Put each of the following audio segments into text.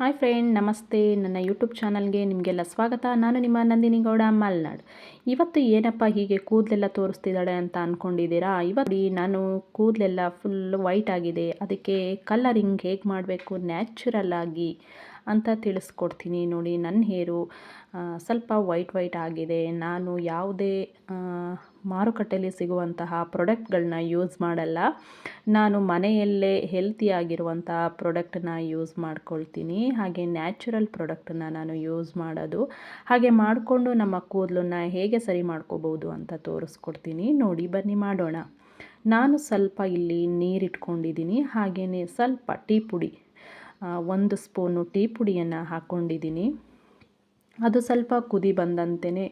Hi friend ನಮಸ್ತೆ. ನನ್ನ YouTube ಚಾನಲ್ಗೆ ನಿಮಗೆಲ್ಲ ಸ್ವಾಗತ. ನಾನು ನಿಮ್ಮ ನಂದಿನಿ ಗೌಡ, ಮಲ್ನಾಡ್. ಇವತ್ತು ಏನಪ್ಪ ಹೀಗೆ ಕೂದಲೆಲ್ಲ ತೋರಿಸ್ತಿದ್ದಾಳೆ ಅಂತ ಅಂದ್ಕೊಂಡಿದ್ದೀರಾ ಇವತ್ತು ನಾನು ಕೂದಲೆಲ್ಲ ಫುಲ್ ವೈಟ್ ಆಗಿದೆ. ಅದಕ್ಕೆ ಕಲರಿಂಗ್ ಹೇಗೆ ಮಾಡಬೇಕು? ನ್ಯಾಚುರಲ್ ಆಗಿ. ಅಂತ ತಿಳಿಸ್ಕೊಡ್ತೀನಿ ನೋಡಿ ನನ್ನ ಹೇರು. ಸ್ವಲ್ಪ ವೈಟ್ ವೈಟ್ ಆಗಿದೆ. ನಾನು ಯಾವುದೇ ಮಾರುಕಟ್ಟೆಯಲ್ಲಿ ಸಿಗುವಂತಹ ಪ್ರಾಡಕ್ಟ್ಗಳನ್ನ ಯೂಸ್ ಮಾಡಲ್ಲ. ನಾನು ಮನೆಯಲ್ಲೇ ಹೆಲ್ತಿಯಾಗಿರುವಂಥ ಪ್ರಾಡಕ್ಟನ್ನ ಯೂಸ್ ಮಾಡ್ಕೊಳ್ತೀನಿ. ಹಾಗೆ ನ್ಯಾಚುರಲ್ ಪ್ರಾಡಕ್ಟನ್ನ ನಾನು ಯೂಸ್ ಮಾಡೋದು. ಹಾಗೆ ಮಾಡಿಕೊಂಡು ನಮ್ಮ ಕೂದಲನ್ನ ಹೇಗೆ ಸರಿ ಮಾಡ್ಕೋಬೋದು ಅಂತ ತೋರಿಸ್ಕೊಡ್ತೀನಿ. ನೋಡಿ ಬನ್ನಿ ಮಾಡೋಣ. ನಾನು ಸ್ವಲ್ಪ ಇಲ್ಲಿ ನೀರಿಟ್ಕೊಂಡಿದ್ದೀನಿ. ಹಾಗೆಯೇ ಸ್ವಲ್ಪ ಟೀ ಪುಡಿ. ಒಂದು ಸ್ಪೂನು ಟೀ ಪುಡಿಯನ್ನು ಹಾಕ್ಕೊಂಡಿದ್ದೀನಿ ಅದು ಸ್ವಲ್ಪ ಕುದಿ ಬಂದಂತೆಯೇ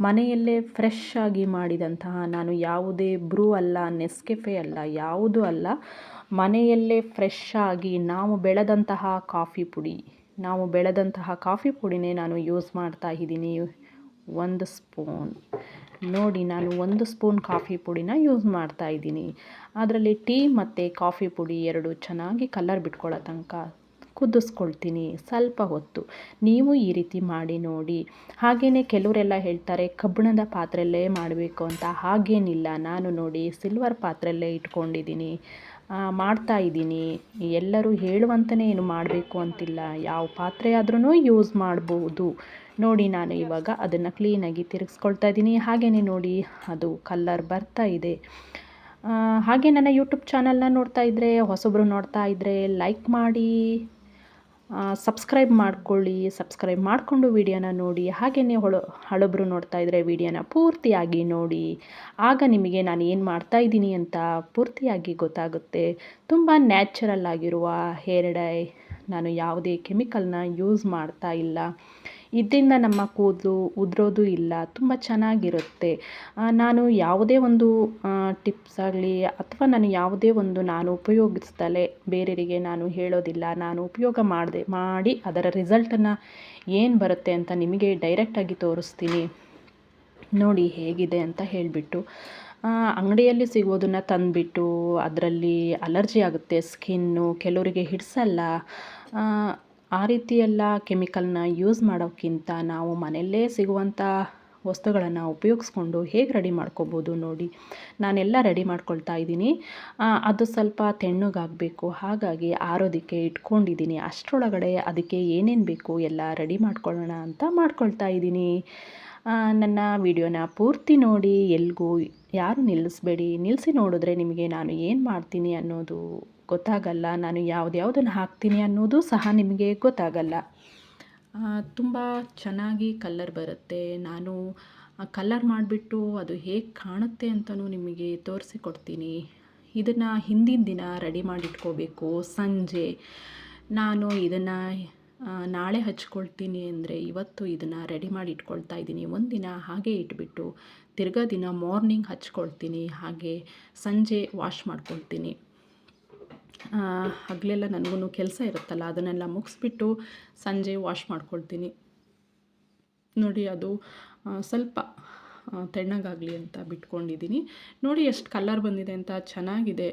ಮನೆಯಲ್ಲೇ ಫ್ರೆಶ್ ಆಗಿ ಮಾಡಿದಂತಹ ನಾನು ಯಾವುದೇ ಬ್ರೂ ಅಲ್ಲ, ನೆಸ್ಕೆಫೆ ಅಲ್ಲ, ಯಾವುದೂ ಅಲ್ಲ, ಮನೆಯಲ್ಲೇ ಫ್ರೆಶ್ ಆಗಿ ನಾವು ಬೆಳೆದಂತಹ ಕಾಫಿ ಪುಡಿ, ನಾವು ಬೆಳೆದಂತಹ ಕಾಫಿ ಪುಡಿನೇ ನಾನು ಯೂಸ್ ಮಾಡ್ತಾ ಇದ್ದೀನಿ. ಒಂದು ಸ್ಪೂನ್. ನೋಡಿ, ನಾನು ಒಂದು ಸ್ಪೂನ್ ಕಾಫಿ ಪುಡಿನ ಯೂಸ್ ಮಾಡ್ತಾ ಇದ್ದೀನಿ. ಅದರಲ್ಲಿ ಟೀ ಮತ್ತು ಕಾಫಿ ಪುಡಿ ಎರಡು ಚೆನ್ನಾಗಿ ಕಲರ್ ಬಿಟ್ಕೊಳ್ಳೋ ತನಕ ಕುದಿಸ್ಕೊಳ್ತೀನಿ, ಸ್ವಲ್ಪ ಹೊತ್ತು. ನೀವು ಈ ರೀತಿ ಮಾಡಿ ನೋಡಿ. ಹಾಗೆಯೇ ಕೆಲವರೆಲ್ಲ ಹೇಳ್ತಾರೆ, ಕಬ್ಬಿಣದ ಪಾತ್ರೆಯಲ್ಲೇ ಮಾಡಬೇಕು ಅಂತ. ಹಾಗೇನಿಲ್ಲ, ನಾನು ನೋಡಿ ಸಿಲ್ವರ್ ಪಾತ್ರೆಯಲ್ಲೇ ಇಟ್ಕೊಂಡಿದ್ದೀನಿ. ಮಾಡ್ತಾ ಇದ್ದೀನಿ. ಎಲ್ಲರೂ ಹೇಳುವಂತಲೇ ಏನು ಮಾಡಬೇಕು ಅಂತಿಲ್ಲ. ಯಾವ ಪಾತ್ರೆ ಆದ್ರೂ ಯೂಸ್ ಮಾಡ್ಬೋದು. ನೋಡಿ, ನಾನು ಇವಾಗ ಅದನ್ನು ಕ್ಲೀನಾಗಿ ತಿರುಗಿಸ್ಕೊಳ್ತಾ ಇದ್ದೀನಿ. ಹಾಗೆಯೇ ನೋಡಿ, ಅದು ಕಲ್ಲರ್ ಬರ್ತಾ ಇದೆ. ಹಾಗೆ ನನ್ನ ಯೂಟ್ಯೂಬ್ ಚಾನಲ್ನ ನೋಡ್ತಾ ಇದ್ದರೆ ಹೊಸೊಬ್ಬರು ನೋಡ್ತಾ ಇದ್ದರೆ ಲೈಕ್ ಮಾಡಿ. ಸಬ್ಸ್ಕ್ರೈಬ್ ಮಾಡ್ಕೊಳ್ಳಿ ಸಬ್ಸ್ಕ್ರೈಬ್ ಮಾಡಿಕೊಂಡು ವಿಡಿಯೋನ ನೋಡಿ ಹಾಗೆಯೇ ಹೊಳ, ಹಳಬರು ನೋಡ್ತಾ ಇದ್ದರೆ ವಿಡಿಯೋನ ಪೂರ್ತಿಯಾಗಿ ನೋಡಿ. ಆಗ ನಿಮಗೆ ನಾನು ಏನು ಮಾಡ್ತಾ ಇದ್ದೀನಿ ಅಂತ ಪೂರ್ತಿಯಾಗಿ ಗೊತ್ತಾಗುತ್ತೆ. ತುಂಬ ನ್ಯಾಚುರಲ್ ಆಗಿರುವ ಹೇರ್ ಡೈ ನಾನು ಯಾವುದೇ ಕೆಮಿಕಲ್ನ ಯೂಸ್ ಮಾಡ್ತಾ ಇಲ್ಲ. ಇದರಿಂದ ನಮ್ಮ ಕೂದಲು ಉದುರೋದು ಇಲ್ಲ, ತುಂಬ ಚೆನ್ನಾಗಿರುತ್ತೆ. ನಾನು ಯಾವುದೇ ಒಂದು ಟಿಪ್ಸ್ ಆಗಲಿ ಅಥವಾ ನಾನು ಯಾವುದೇ ಒಂದು ನಾನು ಉಪಯೋಗಿಸ್ದಲೇ ಬೇರೆಯವರಿಗೆ ನಾನು ಹೇಳೋದಿಲ್ಲ, ನಾನು ಉಪಯೋಗ ಮಾಡಿದೆ, ಮಾಡಿ ಅದರ ರಿಸಲ್ಟನ್ನು ಏನು ಬರುತ್ತೆ ಅಂತ ನಿಮಗೆ ಡೈರೆಕ್ಟಾಗಿ ತೋರಿಸ್ತೀನಿ. ನೋಡಿ ಹೇಗಿದೆ ಅಂತ ಹೇಳಿಬಿಟ್ಟು ಅಂಗಡಿಯಲ್ಲಿ ಸಿಗೋದನ್ನು ತಂದುಬಿಟ್ಟು, ಅದರಲ್ಲಿ ಅಲರ್ಜಿ ಆಗುತ್ತೆ, ಸ್ಕಿನ್ನು ಕೆಲವರಿಗೆ ಹಿಡಿಸಲ್ಲ ಆ ರೀತಿಯೆಲ್ಲ ಕೆಮಿಕಲ್ನ ಯೂಸ್ ಮಾಡೋಕ್ಕಿಂತ ನಾವು ಮನೆಯಲ್ಲೇ ಸಿಗುವಂಥ ವಸ್ತುಗಳನ್ನು ಉಪಯೋಗಿಸ್ಕೊಂಡು ಹೇಗೆ ರೆಡಿ ಮಾಡ್ಕೋಬೋದು ನೋಡಿ. ನಾನೆಲ್ಲ ರೆಡಿ ಮಾಡ್ಕೊಳ್ತಾ ಇದ್ದೀನಿ. ಅದು ಸ್ವಲ್ಪ ತೆಣ್ಣಗಾಗಬೇಕು. ಹಾಗಾಗಿ ಆರೋದಕ್ಕೆ ಇಟ್ಕೊಂಡಿದ್ದೀನಿ. ಅಷ್ಟರೊಳಗಡೆ ಅದಕ್ಕೆ ಏನೇನು ಬೇಕು ಎಲ್ಲ ರೆಡಿ ಮಾಡ್ಕೊಳ್ಳೋಣ ಅಂತ ಮಾಡ್ಕೊಳ್ತಾ ಇದ್ದೀನಿ. ನನ್ನ ವಿಡಿಯೋನ ಪೂರ್ತಿ ನೋಡಿ. ಎಲ್ಗೂ ಯಾರು ನಿಲ್ಲಿಸ್ಬೇಡಿ. ನಿಲ್ಲಿಸಿ ನೋಡಿದ್ರೆ ನಿಮಗೆ ನಾನು ಏನು ಮಾಡ್ತೀನಿ ಅನ್ನೋದು ಗೊತ್ತಾಗಲ್ಲ, ನಾನು ಯಾವುದ್ಯಾವುದನ್ನು ಹಾಕ್ತೀನಿ ಅನ್ನೋದು ಸಹ ನಿಮಗೆ ಗೊತ್ತಾಗಲ್ಲ. ತುಂಬ ಚೆನ್ನಾಗಿ ಕಲ್ಲರ್ ಬರುತ್ತೆ. ನಾನು ಕಲ್ಲರ್ ಮಾಡಿಬಿಟ್ಟು ಅದು ಹೇಗೆ ಕಾಣುತ್ತೆ ಅಂತಲೂ ನಿಮಗೆ ತೋರಿಸಿಕೊಡ್ತೀನಿ. ಇದನ್ನು ಹಿಂದಿನ ದಿನ ರೆಡಿ ಮಾಡಿಟ್ಕೋಬೇಕು. ಸಂಜೆ ನಾನು ಇದನ್ನು ನಾಳೆ ಹಚ್ಕೊಳ್ತೀನಿ ಅಂದರೆ ಇವತ್ತು ಇದನ್ನು ರೆಡಿ ಮಾಡಿ ಇಟ್ಕೊಳ್ತಾ ಇದ್ದೀನಿ. ಒಂದಿನ ಹಾಗೆ ಇಟ್ಬಿಟ್ಟು ತಿರ್ಗಾ ದಿನ ಮಾರ್ನಿಂಗ್ ಹಚ್ಕೊಳ್ತೀನಿ. ಹಾಗೆ ಸಂಜೆ ವಾಶ್ ಮಾಡ್ಕೊಳ್ತೀನಿ. ಹಗಲೆಲ್ಲ ನನಗೂ ಕೆಲಸ ಇರುತ್ತಲ್ಲ, ಅದನ್ನೆಲ್ಲ ಮುಗಿಸ್ಬಿಟ್ಟು ಸಂಜೆ ವಾಶ್ ಮಾಡ್ಕೊಳ್ತೀನಿ. ನೋಡಿ ಅದು ಸ್ವಲ್ಪ ತೆಣ್ಣಗಾಗಲಿ ಅಂತ ಬಿಟ್ಕೊಂಡಿದ್ದೀನಿ ನೋಡಿ ಎಷ್ಟು ಕಲರ್ ಬಂದಿದೆ ಅಂತ, ಚೆನ್ನಾಗಿದೆ.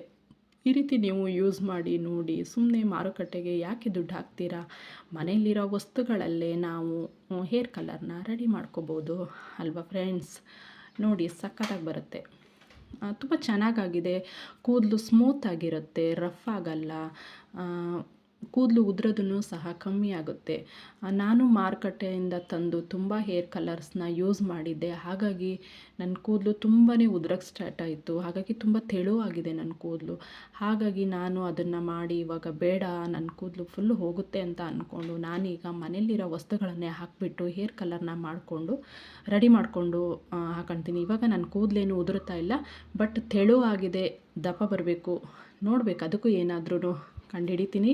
ಈ ರೀತಿ ನೀವು ಯೂಸ್ ಮಾಡಿ, ನೋಡಿ ಸುಮ್ಮನೆ ಮಾರುಕಟ್ಟೆಗೆ ಯಾಕೆ ದುಡ್ಡು ಹಾಕ್ತೀರಾ? ಮನೆಯಲ್ಲಿರೋ ವಸ್ತುಗಳಲ್ಲೇ ನಾವು ಹೇರ್ ಕಲರ್ನ ರೆಡಿ ಮಾಡ್ಕೋಬೋದು ಅಲ್ವಾ ಫ್ರೆಂಡ್ಸ್ ನೋಡಿ ಸಕ್ಕತ್ತಾಗಿ ಬರುತ್ತೆ. ತುಂಬ ಚೆನ್ನಾಗಾಗಿದೆ. ಕೂದಲು ಸ್ಮೂತ್ ಆಗಿರುತ್ತೆ ರಫ್ ಆಗಲ್ಲ. ಕೂದಲು ಉದುರೋದನ್ನು ಸಹ ಕಮ್ಮಿ ಆಗುತ್ತೆ. ನಾನು ಮಾರುಕಟ್ಟೆಯಿಂದ ತಂದು ತುಂಬ ಹೇರ್ ಕಲರ್ಸ್ನ ಯೂಸ್ ಮಾಡಿದ್ದೆ. ಹಾಗಾಗಿ ನನ್ನ ಕೂದಲು ತುಂಬಾ ಉದ್ರಕ್ಕೆ ಸ್ಟಾರ್ಟ್ ಆಯಿತು. ಹಾಗಾಗಿ ತುಂಬ ತೆಳುವಾಗಿದೆ ನನ್ನ ಕೂದಲು. ಹಾಗಾಗಿ ನಾನು ಅದನ್ನು ಮಾಡಿ ಇವಾಗ ಬೇಡ ನನ್ನ ಕೂದಲು ಫುಲ್ಲು ಹೋಗುತ್ತೆ ಅಂತ ಅಂದ್ಕೊಂಡು ನಾನೀಗ ಮನೆಯಲ್ಲಿರೋ ವಸ್ತುಗಳನ್ನೇ ಹಾಕಿಬಿಟ್ಟು ಹೇರ್ ಕಲರ್ನ ಮಾಡಿಕೊಂಡು ರೆಡಿ ಮಾಡಿಕೊಂಡು ಹಾಕೊಳ್ತೀನಿ ಇವಾಗ ನನ್ನ ಕೂದಲೇನು ಉದುರುತ್ತಾ ಇಲ್ಲ ಬಟ್ ತೆಳುವಾಗಿದೆ. ದಪ್ಪ ಬರಬೇಕು. ನೋಡಬೇಕು, ಅದಕ್ಕೂ ಏನಾದ್ರೂ ಕಂಡುಹಿಡಿತೀನಿ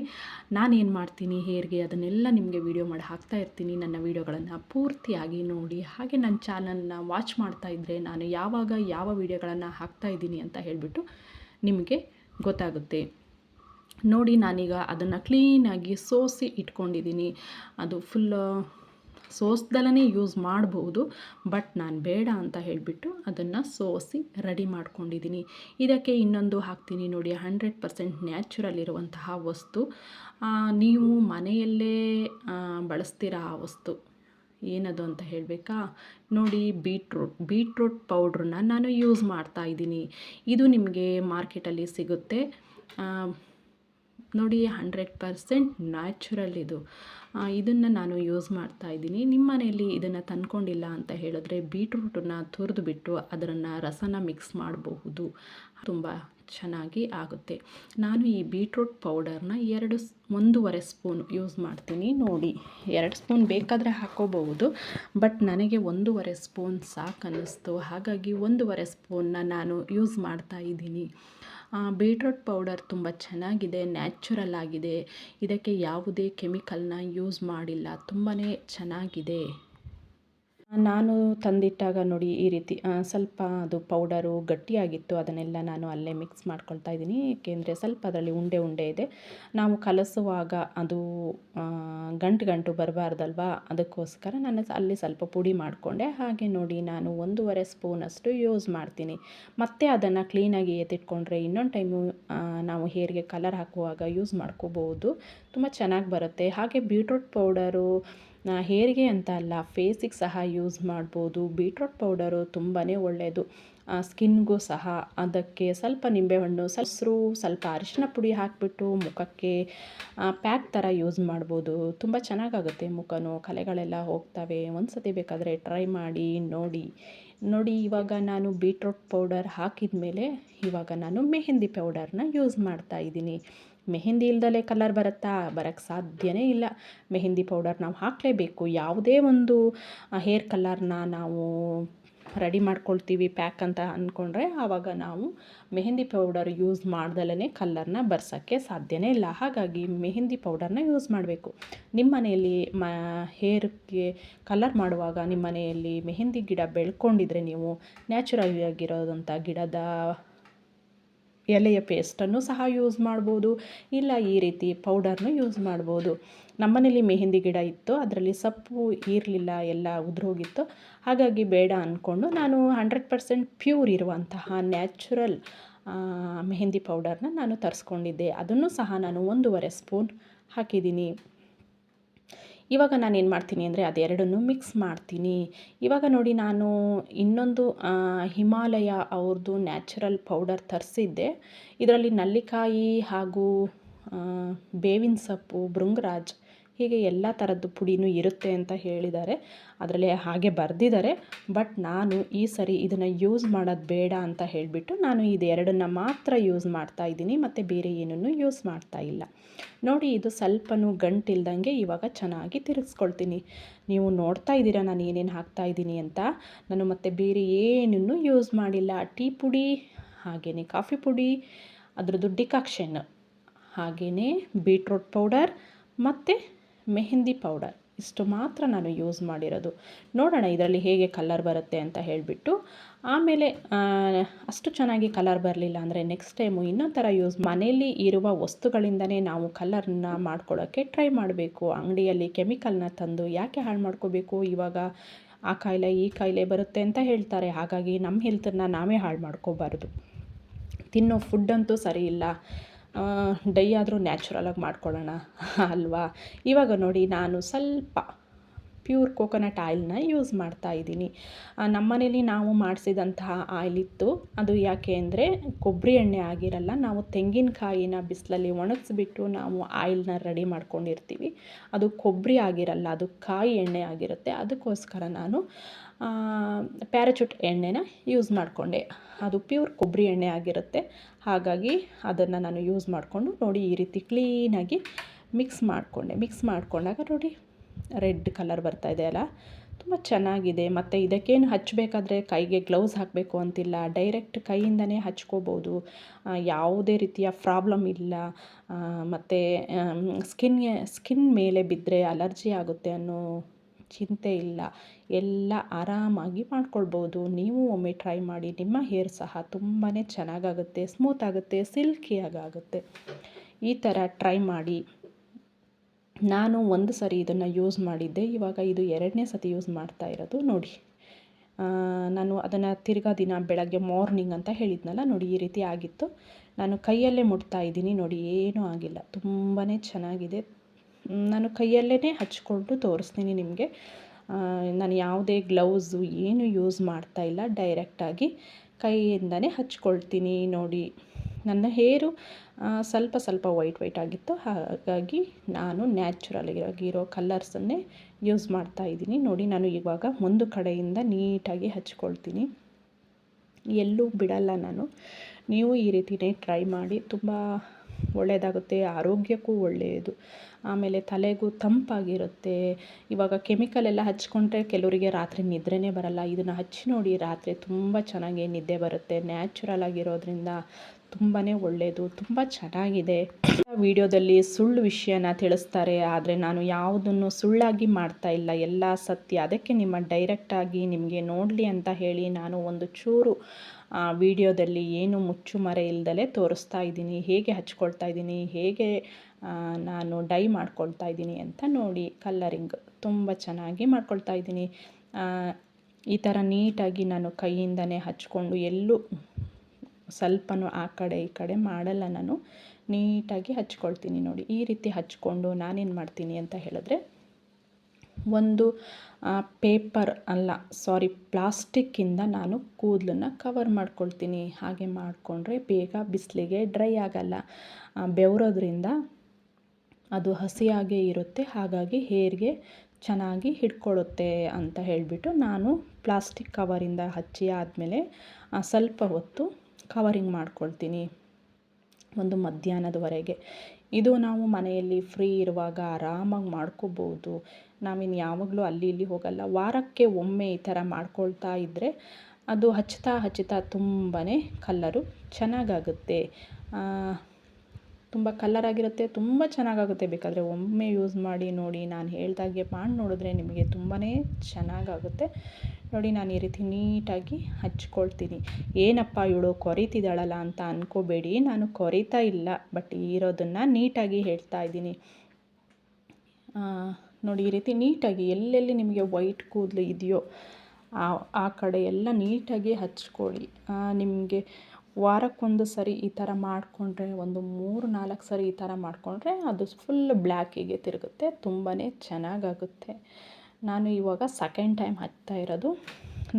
ನಾನೇನು ಮಾಡ್ತೀನಿ? ಹೇರ್ಗೆ ಅದನ್ನೆಲ್ಲ ನಿಮಗೆ ವೀಡಿಯೋ ಮಾಡಿ ಹಾಕ್ತಾ ಇರ್ತೀನಿ. ನನ್ನ ವೀಡಿಯೋಗಳನ್ನು ಪೂರ್ತಿಯಾಗಿ ನೋಡಿ, ಹಾಗೆ ನನ್ನ ಚಾನಲ್ನ ವಾಚ್ ಮಾಡ್ತಾ ಇದ್ದರೆ ನಾನು ಯಾವಾಗ ಯಾವ ವೀಡಿಯೋಗಳನ್ನು ಹಾಕ್ತಾ ಇದ್ದೀನಿ ಅಂತ ಹೇಳಿಬಿಟ್ಟು ನಿಮಗೆ ಗೊತ್ತಾಗುತ್ತೆ. ನೋಡಿ, ನಾನೀಗ ಅದನ್ನು ಕ್ಲೀನಾಗಿ ಸೋಸಿ ಇಟ್ಕೊಂಡಿದ್ದೀನಿ. ಅದು ಫುಲ್ ಸೋಸ್ದಲೇ ಯೂಸ್ ಮಾಡಬಹುದು ಬಟ್ ನಾನು ಬೇಡ ಅಂತ ಹೇಳಿಬಿಟ್ಟು ಅದನ್ನು ಸೋಸಿ ರೆಡಿ ಮಾಡ್ಕೊಂಡಿದ್ದೀನಿ ಇದಕ್ಕೆ ಇನ್ನೊಂದು ಹಾಕ್ತೀನಿ ನೋಡಿ ಹಂಡ್ರೆಡ್ ಪರ್ಸೆಂಟ್ ನ್ಯಾಚುರಲ್ ಇರುವಂತಹ ವಸ್ತು. ನೀವು ಮನೆಯಲ್ಲೇ ಬಳಸ್ತೀರಾ ಆ ವಸ್ತು? ಏನದು ಅಂತ ಹೇಳಬೇಕಾ? ನೋಡಿ ಬೀಟ್ರೂಟ್ ಬೀಟ್ರೂಟ್ ಪೌಡ್ರನ್ನ ನಾನು ಯೂಸ್ ಮಾಡ್ತಾ ಇದ್ದೀನಿ ಇದು ನಿಮಗೆ ಮಾರ್ಕೆಟಲ್ಲಿ ಸಿಗುತ್ತೆ. ನೋಡಿ ಹಂಡ್ರೆಡ್ ಪರ್ಸೆಂಟ್ ನ್ಯಾಚುರಲ್ ಇದು. ಇದನ್ನು ನಾನು ಯೂಸ್ ಮಾಡ್ತಾ ಇದ್ದೀನಿ. ನಿಮ್ಮ ಮನೆಯಲ್ಲಿ ಇದನ್ನು ತಂದ್ಕೊಂಡಿಲ್ಲ ಅಂತ ಹೇಳಿದ್ರೆ ಬೀಟ್ರೂಟನ್ನ ತುರಿದು ಬಿಟ್ಟು ಅದನ್ನು ರಸನ ಮಿಕ್ಸ್ ಮಾಡಬಹುದು. ತುಂಬ ಚೆನ್ನಾಗಿ ಆಗುತ್ತೆ. ನಾನು ಈ ಬೀಟ್ರೂಟ್ ಪೌಡರ್ನ ಎರಡು ಒಂದೂವರೆ ಸ್ಪೂನ್ ಯೂಸ್ ಮಾಡ್ತೀನಿ. ನೋಡಿ, ಎರಡು ಸ್ಪೂನ್ ಬೇಕಾದರೆ ಹಾಕೋಬಹುದು ಬಟ್ ನನಗೆ ಒಂದೂವರೆ ಸ್ಪೂನ್ ಸಾಕು ಅನ್ನಿಸ್ತು ಹಾಗಾಗಿ ಒಂದೂವರೆ ಸ್ಪೂನ್ನ ನಾನು ಯೂಸ್ ಮಾಡ್ತಾ ಇದ್ದೀನಿ. ಬೀಟ್ರೂಟ್ ಪೌಡರ್ ತುಂಬ ಚೆನ್ನಾಗಿದೆ ನ್ಯಾಚುರಲ್ ಆಗಿದೆ. ಇದಕ್ಕೆ ಯಾವುದೇ ಕೆಮಿಕಲ್ನ ಯೂಸ್ ಮಾಡಿಲ್ಲ. ತುಂಬಾ ಚೆನ್ನಾಗಿದೆ. ನಾನು ತಂದಿಟ್ಟಾಗ ನೋಡಿ ಈ ರೀತಿ ಸ್ವಲ್ಪ ಅದು ಪೌಡರು ಗಟ್ಟಿಯಾಗಿತ್ತು, ಅದನ್ನೆಲ್ಲ ನಾನು ಅಲ್ಲೇ ಮಿಕ್ಸ್ ಮಾಡ್ಕೊಳ್ತಾ ಇದ್ದೀನಿ. ಏಕೆಂದರೆ ಸ್ವಲ್ಪ ಅದರಲ್ಲಿ ಉಂಡೆ ಉಂಡೆ ಇದೆ. ನಾವು ಕಲಸುವಾಗ ಅದು ಗಂಟು ಗಂಟು ಬರಬಾರ್ದಲ್ವಾ? ಅದಕ್ಕೋಸ್ಕರ ನಾನು ಅಲ್ಲಿ ಸ್ವಲ್ಪ ಪುಡಿ ಮಾಡಿಕೊಂಡೆ. ಹಾಗೆ ನೋಡಿ ನಾನು ಒಂದೂವರೆ ಸ್ಪೂನಷ್ಟು ಯೂಸ್ ಮಾಡ್ತೀನಿ. ಮತ್ತೆ ಅದನ್ನು ಕ್ಲೀನಾಗಿ ಎತ್ತಿಟ್ಕೊಂಡ್ರೆ ಇನ್ನೊಂದು ಟೈಮು ನಾವು ಹೇರ್ಗೆ ಕಲರ್ ಹಾಕುವಾಗ ಯೂಸ್ ಮಾಡ್ಕೋಬೋದು. ತುಂಬ ಚೆನ್ನಾಗಿ ಬರುತ್ತೆ. ಹಾಗೆ ಬೀಟ್ರೂಟ್ ಪೌಡರು ಹೇರಿಗೆ ಅಂತ ಅಲ್ಲ ಫೇಸಿಗೆ ಸಹ ಯೂಸ್ ಮಾಡ್ಬೋದು. ಬೀಟ್ರೂಟ್ ಪೌಡರು ತುಂಬಾ ಒಳ್ಳೆಯದು ಸ್ಕಿನ್ಗೂ ಸಹ. ಅದಕ್ಕೆ ಸ್ವಲ್ಪ ನಿಂಬೆಹಣ್ಣು ಹಸ್ರು, ಸ್ವಲ್ಪ ಅರಿಶಿನ ಪುಡಿ ಹಾಕಿಬಿಟ್ಟು ಮುಖಕ್ಕೆ ಪ್ಯಾಕ್ ಥರ ಯೂಸ್ ಮಾಡ್ಬೋದು. ತುಂಬ ಚೆನ್ನಾಗಾಗುತ್ತೆ ಮುಖನೂ. ಕಲೆಗಳೆಲ್ಲ ಹೋಗ್ತವೆ. ಒಂದು ಸತಿ ಬೇಕಾದರೆ ಟ್ರೈ ಮಾಡಿ, ನೋಡಿ. ನೋಡಿ, ಇವಾಗ ನಾನು ಬೀಟ್ರೂಟ್ ಪೌಡರ್ ಹಾಕಿದ ಮೇಲೆ ಇವಾಗ ನಾನು ಮೆಹಂದಿ ಪೌಡರ್ನ ಯೂಸ್ ಮಾಡ್ತಾ ಇದ್ದೀನಿ. ಮೆಹಂದಿ ಇಲ್ದಲೆ ಕಲರ್ ಬರುತ್ತಾ? ಬರೋಕ್ಕೆ ಸಾಧ್ಯನೇ ಇಲ್ಲ. ಮೆಹೆಂದಿ ಪೌಡರ್ ನಾವು ಹಾಕಲೇಬೇಕು. ಯಾವುದೇ ಒಂದು ಹೇರ್ ಕಲರ್ನ ನಾವು ರೆಡಿ ಮಾಡ್ಕೊಳ್ತೀವಿ ಪ್ಯಾಕ್ ಅಂತ ಅಂದ್ಕೊಂಡ್ರೆ ಆವಾಗ ನಾವು ಮೆಹೆಂದಿ ಪೌಡರ್ ಯೂಸ್ ಮಾಡ್ದಲೇ ಕಲ್ಲರ್ನ ಬರ್ಸೋಕ್ಕೆ ಸಾಧ್ಯನೇ ಇಲ್ಲ. ಹಾಗಾಗಿ ಮೆಹೆಂದಿ ಪೌಡರ್ನ ಯೂಸ್ ಮಾಡಬೇಕು. ನಿಮ್ಮ ಮನೆಯಲ್ಲಿ ಮ ಹೇರ್ಗೆ ಕಲರ್ ಮಾಡುವಾಗ ನಿಮ್ಮ ಮನೆಯಲ್ಲಿ ಮೆಹೆಂದಿ ಗಿಡ ಬೆಳ್ಕೊಂಡಿದ್ರೆ ನೀವು ನ್ಯಾಚುರಲ್ ಆಗಿರೋದಂಥ ಗಿಡದ ಎಲೆಯ ಪೇಸ್ಟನ್ನು ಸಹ ಯೂಸ್ ಮಾಡ್ಬೋದು. ಇಲ್ಲ, ಈ ರೀತಿ ಪೌಡರ್ನು ಯೂಸ್ ಮಾಡ್ಬೋದು. ನಮ್ಮನೇಲಿ ಮೆಹಂದಿ ಗಿಡ ಇತ್ತು. ಅದರಲ್ಲಿ ಸೊಪ್ಪು ಇರಲಿಲ್ಲ, ಎಲ್ಲ ಉದುರೋಗಿತ್ತು. ಹಾಗಾಗಿ ಬೇಡ ಅಂದ್ಕೊಂಡು ನಾನು ಹಂಡ್ರೆಡ್ ಪರ್ಸೆಂಟ್ ಪ್ಯೂರ್ ಇರುವಂತಹ ನ್ಯಾಚುರಲ್ ಮೆಹಂದಿ ಪೌಡರ್ನ ನಾನು ತರಿಸ್ಕೊಂಡಿದ್ದೆ. ಅದನ್ನು ಸಹ ನಾನು ಒಂದೂವರೆ ಸ್ಪೂನ್ ಹಾಕಿದ್ದೀನಿ. ಇವಾಗ ನಾನು ಏನು ಮಾಡ್ತೀನಿ ಅಂದರೆ ಅದೆರಡನ್ನು ಮಿಕ್ಸ್ ಮಾಡ್ತೀನಿ. ಇವಾಗ ನೋಡಿ ನಾನು ಇನ್ನೊಂದು ಹಿಮಾಲಯ ಅವ್ರದ್ದು ನ್ಯಾಚುರಲ್ ಪೌಡರ್ ತರಿಸಿದ್ದೆ. ಇದರಲ್ಲಿ ನಲ್ಲಿಕಾಯಿ ಹಾಗೂ ಬೇವಿನ ಸೊಪ್ಪು, ಭೃಂಗರಾಜ್ ಹೀಗೆ ಎಲ್ಲ ಥರದ್ದು ಪುಡಿನೂ ಇರುತ್ತೆ ಅಂತ ಹೇಳಿದ್ದಾರೆ. ಅದರಲ್ಲಿ ಹಾಗೆ ಬರೆದಿದ್ದಾರೆ. ಬಟ್ ನಾನು ಈ ಸರಿ ಇದನ್ನು ಯೂಸ್ ಮಾಡೋದು ಬೇಡ ಅಂತ ಹೇಳಿಬಿಟ್ಟು ನಾನು ಇದು ಎರಡನ್ನು ಮಾತ್ರ ಯೂಸ್ ಮಾಡ್ತಾ ಇದ್ದೀನಿ. ಮತ್ತು ಬೇರೆ ಏನನ್ನು ಯೂಸ್ ಮಾಡ್ತಾ ಇಲ್ಲ. ನೋಡಿ, ಇದು ಸ್ವಲ್ಪನೂ ಗಂಟಿಲ್ದಂಗೆ ಇವಾಗ ಚೆನ್ನಾಗಿ ತಿರುಗಿಸ್ಕೊಳ್ತೀನಿ. ನೀವು ನೋಡ್ತಾ ಇದ್ದೀರಾ ನಾನು ಏನೇನು ಹಾಕ್ತಾ ಇದ್ದೀನಿ ಅಂತ. ನಾನು ಮತ್ತೆ ಬೇರೆ ಏನನ್ನು ಯೂಸ್ ಮಾಡಿಲ್ಲ. ಟೀ ಪುಡಿ ಹಾಗೆಯೇ ಕಾಫಿ ಪುಡಿ, ಅದರದ್ದು ಡಿಕಾಕ್ಷನ್ ಹಾಗೆಯೇ ಬೀಟ್ರೂಟ್ ಪೌಡರ್, ಮತ್ತು ಮೆಹಂದಿ ಪೌಡರ್. ಇಷ್ಟು ಮಾತ್ರ ನಾನು ಯೂಸ್ ಮಾಡಿರೋದು. ನೋಡೋಣ ಇದರಲ್ಲಿ ಹೇಗೆ ಕಲರ್ ಬರುತ್ತೆ ಅಂತ ಹೇಳಿಬಿಟ್ಟು. ಆಮೇಲೆ ಅಷ್ಟು ಚೆನ್ನಾಗಿ ಕಲರ್ ಬರಲಿಲ್ಲ ಅಂದರೆ ನೆಕ್ಸ್ಟ್ ಟೈಮು ಇನ್ನೊಂದು ಥರ ಯೂಸ್ ಮನೆಯಲ್ಲಿ ಇರುವ ವಸ್ತುಗಳಿಂದನೇ ನಾವು ಕಲರ್ನ ಮಾಡ್ಕೊಳ್ಳೋಕ್ಕೆ ಟ್ರೈ ಮಾಡಬೇಕು. ಅಂಗಡಿಯಲ್ಲಿ ಕೆಮಿಕಲ್ನ ತಂದು ಯಾಕೆ ಹಾಳು ಮಾಡ್ಕೋಬೇಕು? ಇವಾಗ ಆ ಕಾಯಿಲೆ, ಈ ಕಾಯಿಲೆ ಬರುತ್ತೆ ಅಂತ ಹೇಳ್ತಾರೆ. ಹಾಗಾಗಿ ನಮ್ಮ ಹೆಲ್ತನ್ನು ನಾವೇ ಹಾಳು ಮಾಡ್ಕೋಬಾರ್ದು. ತಿನ್ನೋ ಫುಡ್ಡಂತೂ ಸರಿ ಇಲ್ಲ. ಡೈ ಆದರೂ ನ್ಯಾಚುರಲಾಗಿ ಮಾಡ್ಕೊಳ್ಳೋಣ ಅಲ್ವಾ? ಇವಾಗ ನೋಡಿ ನಾನು ಸ್ವಲ್ಪ ಪ್ಯೂರ್ ಕೋಕೋನಟ್ ಆಯಿಲ್ನ ಯೂಸ್ ಮಾಡ್ತಾ ಇದ್ದೀನಿ. ನಮ್ಮನೇಲಿ ನಾವು ಮಾಡಿಸಿದಂತಹ ಆಯಿಲ್ ಇತ್ತು. ಅದು ಯಾಕೆ ಅಂದರೆ ಕೊಬ್ಬರಿ ಎಣ್ಣೆ ಆಗಿರಲ್ಲ, ನಾವು ತೆಂಗಿನಕಾಯಿನ ಬಿಸಿಲಲ್ಲಿ ಒಣಗಿಸ್ಬಿಟ್ಟು ನಾವು ಆಯಿಲ್ನ ರೆಡಿ ಮಾಡ್ಕೊಂಡಿರ್ತೀವಿ. ಅದು ಕೊಬ್ಬರಿ ಆಗಿರಲ್ಲ, ಅದು ಕಾಯಿ ಎಣ್ಣೆ ಆಗಿರುತ್ತೆ. ಅದಕ್ಕೋಸ್ಕರ ನಾನು ಪ್ಯಾರಾಚೂಟ್ ಎಣ್ಣೆನ ಯೂಸ್ ಮಾಡಿಕೊಂಡೆ. ಅದು ಪ್ಯೂರ್ ಕೊಬ್ಬರಿ ಎಣ್ಣೆ ಆಗಿರುತ್ತೆ. ಹಾಗಾಗಿ ಅದನ್ನು ನಾನು ಯೂಸ್ ಮಾಡಿಕೊಂಡು ನೋಡಿ ಈ ರೀತಿ ಕ್ಲೀನಾಗಿ ಮಿಕ್ಸ್ ಮಾಡಿಕೊಂಡೆ. ಮಿಕ್ಸ್ ಮಾಡಿಕೊಂಡಾಗ ನೋಡಿ ರೆಡ್ ಕಲರ್ ಬರ್ತಾ ಇದೆ ಅಲ್ಲ? ತುಂಬ ಚೆನ್ನಾಗಿದೆ. ಮತ್ತು ಇದಕ್ಕೇನು ಹಚ್ಚಬೇಕಾದ್ರೆ ಕೈಗೆ ಗ್ಲೌಸ್ ಹಾಕಬೇಕು ಅಂತಿಲ್ಲ. ಡೈರೆಕ್ಟ್ ಕೈಯಿಂದನೇ ಹಚ್ಕೋಬೋದು. ಯಾವುದೇ ರೀತಿಯ ಪ್ರಾಬ್ಲಮ್ ಇಲ್ಲ. ಮತ್ತು ಸ್ಕಿನ್ಗೆ ಸ್ಕಿನ್ ಮೇಲೆ ಬಿದ್ದರೆ ಅಲರ್ಜಿ ಆಗುತ್ತೆ ಅನ್ನೋ ಚಿಂತೆ ಇಲ್ಲ. ಎಲ್ಲ ಆರಾಮಾಗಿ ಮಾಡ್ಕೊಳ್ಬೋದು. ನೀವು ಒಮ್ಮೆ ಟ್ರೈ ಮಾಡಿ, ನಿಮ್ಮ ಹೇರ್ ಸಹ ತುಂಬಾ ಚೆನ್ನಾಗಾಗುತ್ತೆ ಸ್ಮೂತ್ ಆಗುತ್ತೆ ಸಿಲ್ಕಿಯಾಗಿ ಆಗುತ್ತೆ ಈ ಥರ ಟ್ರೈ ಮಾಡಿ. ನಾನು ಒಂದು ಸರಿ ಇದನ್ನು ಯೂಸ್ ಮಾಡಿದ್ದೆ. ಇವಾಗ ಇದು ಎರಡನೇ ಸತಿ ಯೂಸ್ ಮಾಡ್ತಾ ಇರೋದು. ನೋಡಿ. ನಾನು ಅದನ್ನು ತಿರ್ಗಾ ದಿನ ಬೆಳಗ್ಗೆ ಮಾರ್ನಿಂಗ್ ಅಂತ ಹೇಳಿದ್ನಲ್ಲ, ನೋಡಿ ಈ ರೀತಿ ಆಗಿತ್ತು. ನಾನು ಕೈಯಲ್ಲೇ ಮುಟ್ತಾ ಇದ್ದೀನಿ. ನೋಡಿ, ಏನೂ ಆಗಿಲ್ಲ. ತುಂಬಾ ಚೆನ್ನಾಗಿದೆ. ನಾನು ಕೈಯಲ್ಲೇ ಹಚ್ಕೊಂಡು ತೋರಿಸ್ತೀನಿ ನಿಮಗೆ. ನಾನು ಯಾವುದೇ ಗ್ಲೌಸು ಏನು ಯೂಸ್ ಮಾಡ್ತಾ ಇಲ್ಲ. ಡೈರೆಕ್ಟಾಗಿ ಕೈಯಿಂದನೇ ಹಚ್ಕೊಳ್ತೀನಿ ನೋಡಿ. ನನ್ನ ಹೇರು ಸ್ವಲ್ಪ ಸ್ವಲ್ಪ ವೈಟ್ ವೈಟ್ ಆಗಿತ್ತು. ಹಾಗಾಗಿ ನಾನು ನ್ಯಾಚುರಲ್ ಆಗಿರೋ ಕಲರ್ಸನ್ನೇ ಯೂಸ್ ಮಾಡ್ತಾ ಇದ್ದೀನಿ. ನೋಡಿ, ನಾನು ಇವಾಗ ಒಂದು ಕಡೆಯಿಂದ ನೀಟಾಗಿ ಹಚ್ಕೊಳ್ತೀನಿ. ಎಲ್ಲೂ ಬಿಡಲ್ಲ ನಾನು. ನೀವು ಈ ರೀತಿಯೇ ಟ್ರೈ ಮಾಡಿ. ತುಂಬ ಒಳ್ಳೆಯದಾಗುತ್ತೆ ಆರೋಗ್ಯಕ್ಕೂ ಒಳ್ಳೆಯದು ಆಮೇಲೆ ತಲೆಗೂ ತಂಪಾಗಿರುತ್ತೆ. ಇವಾಗ ಕೆಮಿಕಲ್ ಎಲ್ಲ ಹಚ್ಕೊಂಡ್ರೆ ಕೆಲವರಿಗೆ ರಾತ್ರಿ ನಿದ್ರೆನೇ ಬರಲ್ಲ. ಇದನ್ನು ಹಚ್ಚಿ ನೋಡಿ ರಾತ್ರಿ ತುಂಬ ಚೆನ್ನಾಗಿ ನಿದ್ದೆ ಬರುತ್ತೆ. ನ್ಯಾಚುರಲ್ ಆಗಿರೋದ್ರಿಂದ ತುಂಬಾ ಒಳ್ಳೆಯದು ತುಂಬ ಚೆನ್ನಾಗಿದೆ. ವಿಡಿಯೋದಲ್ಲಿ ಸುಳ್ಳು ವಿಷಯನ ತಿಳಿಸ್ತಾರೆ, ಆದರೆ ನಾನು ಯಾವುದನ್ನು ಸುಳ್ಳಾಗಿ ಮಾಡ್ತಾ ಇಲ್ಲ, ಎಲ್ಲ ಸತ್ಯ. ಅದಕ್ಕೆ ನಿಮ್ಮ ಡೈರೆಕ್ಟಾಗಿ ನಿಮಗೆ ನೋಡಲಿ ಅಂತ ಹೇಳಿ ನಾನು ಒಂದು ಚೂರು ವಿಡಿಯೋದಲ್ಲಿ ಏನು ಮುಚ್ಚುಮರೆ ಇಲ್ಲದಲೇ ತೋರಿಸ್ತಾ ಇದ್ದೀನಿ, ಹೇಗೆ ಹಚ್ಕೊಳ್ತಾ ಇದ್ದೀನಿ, ಹೇಗೆ ನಾನು ಡೈ ಮಾಡ್ಕೊಳ್ತಾ ಇದ್ದೀನಿ ಅಂತ ನೋಡಿ ಕಲ್ಲರಿಂಗ್ ತುಂಬ ಚೆನ್ನಾಗಿ ಮಾಡ್ಕೊಳ್ತಾ ಇದ್ದೀನಿ. ಈ ಥರ ನೀಟಾಗಿ ನಾನು ಕೈಯಿಂದನೇ ಹಚ್ಕೊಂಡು ಎಲ್ಲೂ ಸ್ವಲ್ಪನೂ ಆ ಕಡೆ ಈ ಕಡೆ ಮಾಡಲ್ಲ ನಾನು. ನೀಟಾಗಿ ಹಚ್ಕೊಳ್ತೀನಿ ನೋಡಿ. ಈ ರೀತಿ ಹಚ್ಕೊಂಡು ನಾನೇನು ಮಾಡ್ತೀನಿ ಅಂತ ಹೇಳಿದ್ರೆ, ಒಂದು ಪೇಪರ್ ಅಲ್ಲ, ಸಾರಿ, ಪ್ಲಾಸ್ಟಿಕ್ಕಿಂದ ನಾನು ಕೂದಲನ್ನ ಕವರ್ ಮಾಡ್ಕೊಳ್ತೀನಿ. ಹಾಗೆ ಮಾಡಿಕೊಂಡ್ರೆ ಬೇಗ ಬಿಸಿಲಿಗೆ ಡ್ರೈ ಆಗಲ್ಲ. ಬೆವರೋದ್ರಿಂದ ಅದು ಹಸಿಯಾಗೇ ಇರುತ್ತೆ. ಹಾಗಾಗಿ ಹೇರ್ಗೆ ಚೆನ್ನಾಗಿ ಹಿಡ್ಕೊಳ್ಳುತ್ತೆ ಅಂತ ಹೇಳಿಬಿಟ್ಟು ನಾನು ಪ್ಲಾಸ್ಟಿಕ್ ಕವರಿಂದ ಹಚ್ಚಿ ಆದಮೇಲೆ ಸ್ವಲ್ಪ ಹೊತ್ತು ಕವರಿಂಗ್ ಮಾಡ್ಕೊಳ್ತೀನಿ ಒಂದು ಮಧ್ಯಾಹ್ನದವರೆಗೆ. ಇದು ನಾವು ಮನೆಯಲ್ಲಿ ಫ್ರೀ ಇರುವಾಗ ಆರಾಮಾಗಿ ಮಾಡ್ಕೋಬೋದು. ನಾವಿನ್ನು ಯಾವಾಗಲೂ ಅಲ್ಲಿ ಇಲ್ಲಿ ಹೋಗಲ್ಲ. ವಾರಕ್ಕೆ ಒಮ್ಮೆ ಈ ಥರ ಮಾಡ್ಕೊಳ್ತಾ ಇದ್ದರೆ ಅದು ಹಚ್ತಾ ಹಚ್ತಾ ತುಂಬಾ ಕಲ್ಲರು ಚೆನ್ನಾಗಾಗುತ್ತೆ. ತುಂಬ ಕಲ್ಲರಾಗಿರುತ್ತೆ ತುಂಬ ಚೆನ್ನಾಗಾಗುತ್ತೆ ಬೇಕಾದರೆ ಒಮ್ಮೆ ಯೂಸ್ ಮಾಡಿ, ನೋಡಿ, ನಾನು ಹೇಳ್ದಾಗೆ ಮಾಡಿ ನೋಡಿದ್ರೆ ನಿಮಗೆ ತುಂಬಾ ಚೆನ್ನಾಗಾಗುತ್ತೆ. ನೋಡಿ, ನಾನು ಈ ರೀತಿ ನೀಟಾಗಿ ಹಚ್ಕೊಳ್ತೀನಿ. ಏನಪ್ಪ ಇವಳು ಕೊರಿತಿದ್ದಾಳಲ್ಲ ಅಂತ ಅಂದ್ಕೋಬೇಡಿ ನಾನು ಕೊರಿತಾ ಇಲ್ಲ ಬಟ್ ಇರೋದನ್ನು ನೀಟಾಗಿ ಹೇಳ್ತಾ ಇದ್ದೀನಿ. ನೋಡಿ, ಈ ರೀತಿ ನೀಟಾಗಿ ಎಲ್ಲೆಲ್ಲಿ ನಿಮಗೆ ವೈಟ್ ಕೂದಲು ಇದೆಯೋ ಆ ಆ ಕಡೆ ಎಲ್ಲ ನೀಟಾಗಿ ಹಚ್ಕೊಳ್ಳಿ. ನಿಮಗೆ ವಾರಕ್ಕೊಂದು ಸರಿ ಈ ಥರ ಮಾಡಿಕೊಂಡ್ರೆ, ಒಂದು ಮೂರು ನಾಲ್ಕು ಸರಿ ಈ ಥರ ಮಾಡಿಕೊಂಡ್ರೆ ಅದು ಫುಲ್ ಬ್ಲ್ಯಾಕಿಗೆ ತಿರುಗುತ್ತೆ ತುಂಬಾ ಚೆನ್ನಾಗಾಗುತ್ತೆ. ನಾನು ಇವಾಗ ಸೆಕೆಂಡ್ ಟೈಮ್ ಹಚ್ತಾ ಇರೋದು.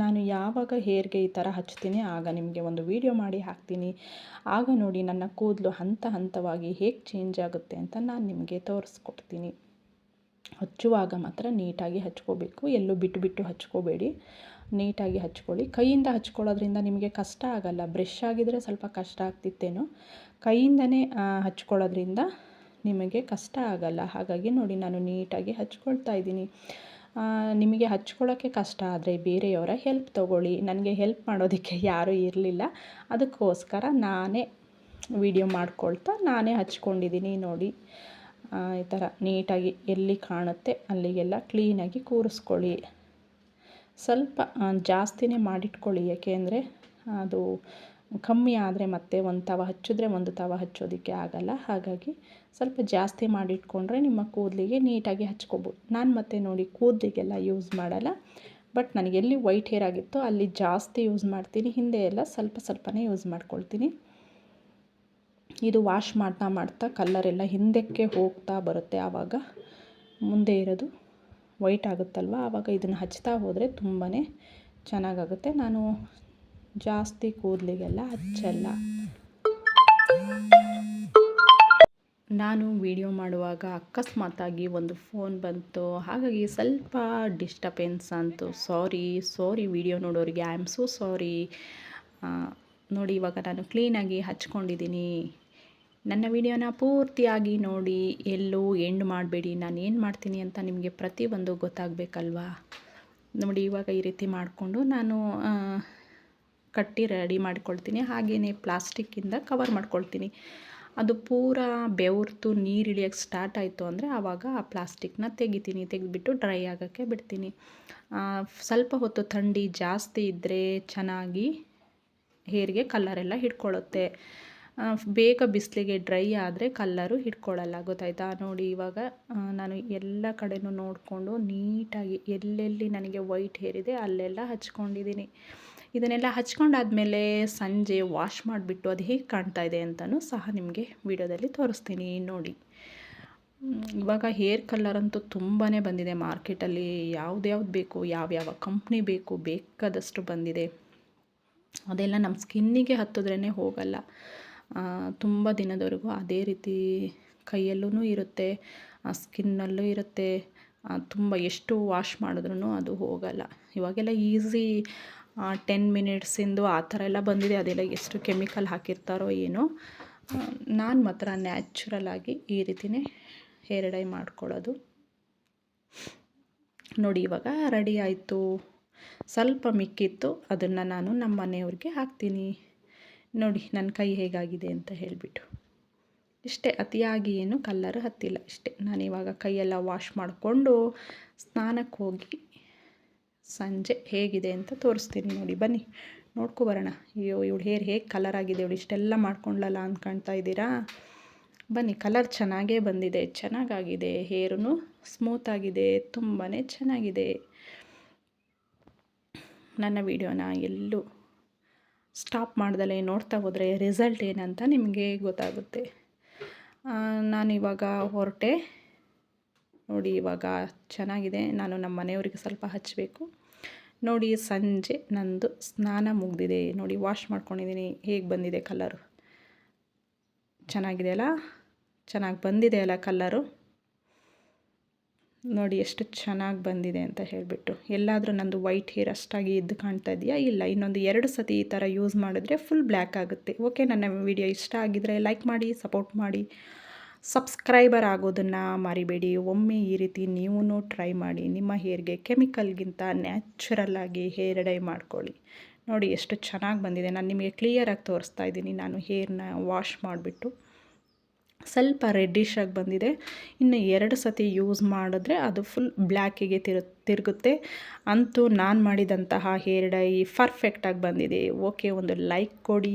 ನಾನು ಯಾವಾಗ ಹೇರ್ಗೆ ಈ ಥರ ಹಚ್ತೀನಿ, ಆಗ ನಿಮಗೆ ಒಂದು ವೀಡಿಯೋ ಮಾಡಿ ಹಾಕ್ತೀನಿ. ಆಗ ನೋಡಿ ನನ್ನ ಕೂದಲು ಹಂತ ಹಂತವಾಗಿ ಹೇಗೆ ಚೇಂಜ್ ಆಗುತ್ತೆ ಅಂತ ನಾನು ನಿಮಗೆ ತೋರಿಸ್ಕೊಡ್ತೀನಿ. ಹಚ್ಚುವಾಗ ಮಾತ್ರ ನೀಟಾಗಿ ಹಚ್ಕೋಬೇಕು, ಎಲ್ಲೂ ಬಿಟ್ಟು ಬಿಟ್ಟು ಹಚ್ಕೋಬೇಡಿ. ನೀಟಾಗಿ ಹಚ್ಕೊಳ್ಳಿ. ಕೈಯಿಂದ ಹಚ್ಕೊಳ್ಳೋದ್ರಿಂದ ನಿಮಗೆ ಕಷ್ಟ ಆಗಲ್ಲ. ಬ್ರಷ್ ಆಗಿದ್ರೆ ಸ್ವಲ್ಪ ಕಷ್ಟ ಆಗ್ತಿತ್ತೇನೋ? ಕೈಯಿಂದನೇ ಹಚ್ಕೊಳ್ಳೋದ್ರಿಂದ ನಿಮಗೆ ಕಷ್ಟ ಆಗಲ್ಲ. ಹಾಗಾಗಿ ನೋಡಿ, ನಾನು ನೀಟಾಗಿ ಹಚ್ಕೊಳ್ತಾ ಇದ್ದೀನಿ. ನಿಮಗೆ ಹಚ್ಕೊಳ್ಳೋಕ್ಕೆ ಕಷ್ಟ ಆದರೆ ಬೇರೆಯವರ ಹೆಲ್ಪ್ ತೊಗೊಳ್ಳಿ. ನನಗೆ ಹೆಲ್ಪ್ ಮಾಡೋದಕ್ಕೆ ಯಾರೂ ಇರಲಿಲ್ಲ. ಅದಕ್ಕೋಸ್ಕರ ನಾನೇ ವಿಡಿಯೋ ಮಾಡ್ಕೊಳ್ತಾ ನಾನೇ ಹಚ್ಕೊಂಡಿದ್ದೀನಿ ನೋಡಿ. ಈ ಥರ ನೀಟಾಗಿ ಎಲ್ಲಿ ಕಾಣುತ್ತೆ ಅಲ್ಲಿಗೆಲ್ಲ ಕ್ಲೀನಾಗಿ ಕೂರಿಸ್ಕೊಳ್ಳಿ. ಸ್ವಲ್ಪ ಜಾಸ್ತಿನೇ ಮಾಡಿಟ್ಕೊಳ್ಳಿ. ಅಂದರೆ, ಅದು ಕಮ್ಮಿ ಆದರೆ ಮತ್ತೆ ಒಂದು ತವ ಹಚ್ಚಿದ್ರೆ ಒಂದು ತವ ಹಚ್ಚೋದಕ್ಕೆ ಆಗಲ್ಲ. ಹಾಗಾಗಿ ಸ್ವಲ್ಪ ಜಾಸ್ತಿ ಮಾಡಿಟ್ಕೊಂಡ್ರೆ ನಿಮ್ಮ ಕೂದಲಿಗೆ ನೀಟಾಗಿ ಹಚ್ಕೊಬೋದು. ನಾನು ಮತ್ತೆ ನೋಡಿ ಕೂದಲಿಗೆಲ್ಲ ಯೂಸ್ ಮಾಡಲ್ಲ. ಬಟ್ ನನಗೆ ಎಲ್ಲಿ ವೈಟ್ ಹೇರ್ ಆಗಿತ್ತೋ ಅಲ್ಲಿ ಜಾಸ್ತಿ ಯೂಸ್ ಮಾಡ್ತೀನಿ. ಹಿಂದೆ ಎಲ್ಲ ಸ್ವಲ್ಪ ಸ್ವಲ್ಪನೇ ಯೂಸ್ ಮಾಡ್ಕೊಳ್ತೀನಿ. ಇದು ವಾಶ್ ಮಾಡ್ತಾ ಮಾಡ್ತಾ ಕಲ್ಲರೆಲ್ಲ ಹಿಂದಕ್ಕೆ ಹೋಗ್ತಾ ಬರುತ್ತೆ ಆವಾಗ. ಮುಂದೆ ಇರೋದು ವೈಟ್ ಆಗುತ್ತಲ್ವ? ಆವಾಗ ಇದನ್ನು ಹಚ್ತಾ ಹೋದರೆ ತುಂಬಾ ಚೆನ್ನಾಗಾಗುತ್ತೆ. ನಾನು ಜಾಸ್ತಿ ಕೂದಲಿಗೆಲ್ಲ ಹಚ್ಚಲ್ಲ. ನಾನು ವಿಡಿಯೋ ಮಾಡುವಾಗ ಅಕಸ್ಮಾತಾಗಿ ಒಂದು ಫೋನ್ ಬಂತು. ಹಾಗಾಗಿ ಸ್ವಲ್ಪ ಡಿಸ್ಟರ್ಬೆನ್ಸ್ ಅಂತು ಸಾರಿ ಸಾರಿ ವಿಡಿಯೋ ನೋಡೋರಿಗೆ, ಐ ಆಮ್ ಸೋ ಸಾರಿ. ನೋಡಿ ಇವಾಗ ನಾನು ಕ್ಲೀನಾಗಿ ಹಚ್ಕೊಂಡಿದ್ದೀನಿ. ನನ್ನ ವಿಡಿಯೋನ ಪೂರ್ತಿಯಾಗಿ ನೋಡಿ, ಎಲ್ಲೂ ಎಂಡ್ ಮಾಡಬೇಡಿ. ನಾನು ಏನು ಮಾಡ್ತೀನಿ ಅಂತ ನಿಮಗೆ ಪ್ರತಿಯೊಂದು ಗೊತ್ತಾಗಬೇಕಲ್ವಾ? ನೋಡಿ, ಇವಾಗ ಈ ರೀತಿ ಮಾಡಿಕೊಂಡು ನಾನು ಕಟ್ಟಿ ರೆಡಿ ಮಾಡ್ಕೊಳ್ತೀನಿ. ಹಾಗೆಯೇ ಪ್ಲಾಸ್ಟಿಕ್ಕಿಂದ ಕವರ್ ಮಾಡ್ಕೊಳ್ತೀನಿ. ಅದು ಪೂರ ಬೆವರ್ತು ನೀರು ಇಳಿಯೋಕ್ಕೆ ಸ್ಟಾರ್ಟ್ ಆಯಿತು ಅಂದರೆ ಆವಾಗ ಆ ಪ್ಲಾಸ್ಟಿಕ್ನ ತೆಗಿತೀನಿ. ತೆಗೆದುಬಿಟ್ಟು ಡ್ರೈ ಆಗೋಕ್ಕೆ ಬಿಡ್ತೀನಿ. ಸ್ವಲ್ಪ ಹೊತ್ತು ಥಂಡಿ ಜಾಸ್ತಿ ಇದ್ದರೆ ಚೆನ್ನಾಗಿ ಹೇರಿಗೆ ಕಲ್ಲರೆಲ್ಲ ಹಿಡ್ಕೊಳ್ಳುತ್ತೆ. ಬೇಗ ಬಿಸಿಲಿಗೆ ಡ್ರೈ ಆದರೆ ಕಲ್ಲರು ಹಿಡ್ಕೊಳ್ಳಲ್ಲ ಗೊತ್ತಾಯ್ತಾ? ನೋಡಿ, ಇವಾಗ ನಾನು ಎಲ್ಲ ಕಡೆಯೂ ನೋಡಿಕೊಂಡು ನೀಟಾಗಿ ಎಲ್ಲೆಲ್ಲಿ ನನಗೆ ವೈಟ್ ಹೇರ್ ಇದೆ ಅಲ್ಲೆಲ್ಲ ಹಚ್ಕೊಂಡಿದ್ದೀನಿ. ಇದನ್ನೆಲ್ಲ ಹಚ್ಕೊಂಡಾದಮೇಲೆ ಸಂಜೆ ವಾಶ್ ಮಾಡಿಬಿಟ್ಟು ಅದು ಹೇಗೆ ಕಾಣ್ತಾ ಇದೆ ಅಂತಲೂ ಸಹ ನಿಮಗೆ ವಿಡಿಯೋದಲ್ಲಿ ತೋರಿಸ್ತೀನಿ, ನೋಡಿ. ಇವಾಗ ಹೇರ್ ಕಲ್ಲರ್ ಅಂತೂ ತುಂಬಾ ಬಂದಿದೆ ಮಾರ್ಕೆಟಲ್ಲಿ. ಯಾವ್ದ್ಯಾವ್ದು ಬೇಕು, ಯಾವ್ಯಾವ ಕಂಪ್ನಿ ಬೇಕು, ಬೇಕಾದಷ್ಟು ಬಂದಿದೆ. ಅದೆಲ್ಲ ನಮ್ಮ ಸ್ಕಿನ್ನಿಗೆ ಹತ್ತಿದ್ರೇ ಹೋಗಲ್ಲ. ತುಂಬ ದಿನದವರೆಗೂ ಅದೇ ರೀತಿ ಕೈಯಲ್ಲೂ ಇರುತ್ತೆ ಸ್ಕಿನ್ನಲ್ಲೂ ಇರುತ್ತೆ ತುಂಬ ಎಷ್ಟು ವಾಶ್ ಮಾಡಿದ್ರೂ ಅದು ಹೋಗಲ್ಲ. ಇವಾಗೆಲ್ಲ ಈಸಿ ಟೆನ್ ಮಿನಿಟ್ಸಿಂದು ಆ ಥರ ಎಲ್ಲ ಬಂದಿದೆ, ಅದೆಲ್ಲ ಎಷ್ಟು ಕೆಮಿಕಲ್ ಹಾಕಿರ್ತಾರೋ ಏನೋ. ನಾನು ಮಾತ್ರ ನ್ಯಾಚುರಲ್ ಆಗಿ ಈ ರೀತಿಯೇ ಹೇರ್ ಡೈ ಮಾಡ್ಕೊಳ್ಳೋದು. ನೋಡಿ, ಇವಾಗ ರೆಡಿ ಆಯಿತು. ಸ್ವಲ್ಪ ಮಿಕ್ಕಿತ್ತು, ಅದನ್ನು ನಾನು ನಮ್ಮ ಮನೆಯವ್ರಿಗೆ ಹಾಕ್ತೀನಿ. ನೋಡಿ ನನ್ನ ಕೈ ಹೇಗಾಗಿದೆ ಅಂತ ಹೇಳಿಬಿಟ್ಟು. ಇಷ್ಟೇ, ಅತಿಯಾಗಿ ಏನು ಕಲ್ಲರ್ ಹತ್ತಿಲ್ಲ ಇಷ್ಟೇ. ನಾನಿವಾಗ ಕೈಯೆಲ್ಲ ವಾಶ್ ಮಾಡಿಕೊಂಡು ಸ್ನಾನಕ್ಕೆ ಹೋಗಿ ಸಂಜೆ ಹೇಗಿದೆ ಅಂತ ತೋರಿಸ್ತೀನಿ ನೋಡಿ, ಬನ್ನಿ. ನೋಡ್ಕೊಬರೋಣ ಅಯ್ಯೋ, ಇವಳು ಹೇರ್ ಹೇಗೆ ಕಲರ್ ಆಗಿದೆ ಇವಳು ಇಷ್ಟೆಲ್ಲ ಮಾಡ್ಕೊಂಡ್ಲಲ್ಲ ಅಂದ್ಕೊಳ್ತಾ ಇದ್ದೀರಾ? ಬನ್ನಿ ಕಲರ್ ಚೆನ್ನಾಗೇ ಬಂದಿದೆ, ಚೆನ್ನಾಗಾಗಿದೆ. ಹೇರೂ ಸ್ಮೂತಾಗಿದೆ ತುಂಬಾ ಚೆನ್ನಾಗಿದೆ. ನನ್ನ ವಿಡಿಯೋನ ಎಲ್ಲೂ ಸ್ಟಾಪ್ ಮಾಡ್ದಲೇ ನೋಡ್ತಾ ಹೋದರೆ ರಿಸಲ್ಟ್ ಏನಂತ ನಿಮಗೆ ಗೊತ್ತಾಗುತ್ತೆ. ನಾನಿವಾಗ ಹೊರಟೆ. ನೋಡಿ, ಇವಾಗ ಚೆನ್ನಾಗಿದೆ. ನಾನು ನಮ್ಮ ಮನೆಯವರಿಗೆ ಸ್ವಲ್ಪ ಹಚ್ಚಬೇಕು ನೋಡಿ, ಸಂಜೆ ನಂದು ಸ್ನಾನ ಮುಗಿದಿದೆ. ನೋಡಿ, ವಾಶ್ ಮಾಡ್ಕೊಂಡಿದ್ದೀನಿ. ಹೇಗೆ ಬಂದಿದೆ ಕಲ್ಲರು ಚೆನ್ನಾಗಿದೆ ಅಲ್ಲ ಚೆನ್ನಾಗಿ ಬಂದಿದೆ ಅಲ್ಲ ಕಲ್ಲರು ನೋಡಿ ಎಷ್ಟು ಚೆನ್ನಾಗಿ ಬಂದಿದೆ ಅಂತ ಹೇಳಿಬಿಟ್ಟು. ಎಲ್ಲಾದರೂ ನಂದು ವೈಟ್ ಹೇರ್ ಅಷ್ಟಾಗಿ ಇದ್ದು ಕಾಣ್ತಾ ಇದೆಯಾ? ಇಲ್ಲ, ಇನ್ನೊಂದು ಎರಡು ಸತಿ ಈ ಥರ ಯೂಸ್ ಮಾಡಿದ್ರೆ ಫುಲ್ ಬ್ಲ್ಯಾಕ್ ಆಗುತ್ತೆ. ಓಕೆ ನನ್ನ ವಿಡಿಯೋ ಇಷ್ಟ ಆಗಿದ್ದರೆ ಲೈಕ್ ಮಾಡಿ ಸಪೋರ್ಟ್ ಮಾಡಿ. ಸಬ್ಸ್ಕ್ರೈಬರ್ ಆಗೋದನ್ನು ಮರಿಬೇಡಿ. ಒಮ್ಮೆ ಈ ರೀತಿ ನೀವು ಟ್ರೈ ಮಾಡಿ. ನಿಮ್ಮ ಹೇರ್ಗೆ ಕೆಮಿಕಲ್ಗಿಂತ ನ್ಯಾಚುರಲ್ ಆಗಿ ಹೇರ್ ಡೈ ಮಾಡ್ಕೊಳ್ಳಿ. ನೋಡಿ ಎಷ್ಟು ಚೆನ್ನಾಗಿ ಬಂದಿದೆ. ನಾನು ನಿಮಗೆ ಕ್ಲಿಯರಾಗಿ ತೋರಿಸ್ತಾ ಇದ್ದೀನಿ. ನಾನು ಹೇರ್ನ ವಾಶ್ ಮಾಡಿಬಿಟ್ಟು. ಸ್ವಲ್ಪ ರೆಡ್ಡಿಶ್ ಆಗಿ ಬಂದಿದೆ. ಇನ್ನು ಎರಡು ಸತಿ ಯೂಸ್ ಮಾಡಿದ್ರೆ ಅದು ಫುಲ್ ಬ್ಲ್ಯಾಕಿಗೆ ತಿರು, ತಿರುಗುತ್ತೆ. ಅಂತೂ ನಾನು ಮಾಡಿದಂತಹ ಹೇರ್ ಡೈ ಪರ್ಫೆಕ್ಟಾಗಿ ಬಂದಿದೆ. ಓಕೆ ಒಂದು ಲೈಕ್ ಕೊಡಿ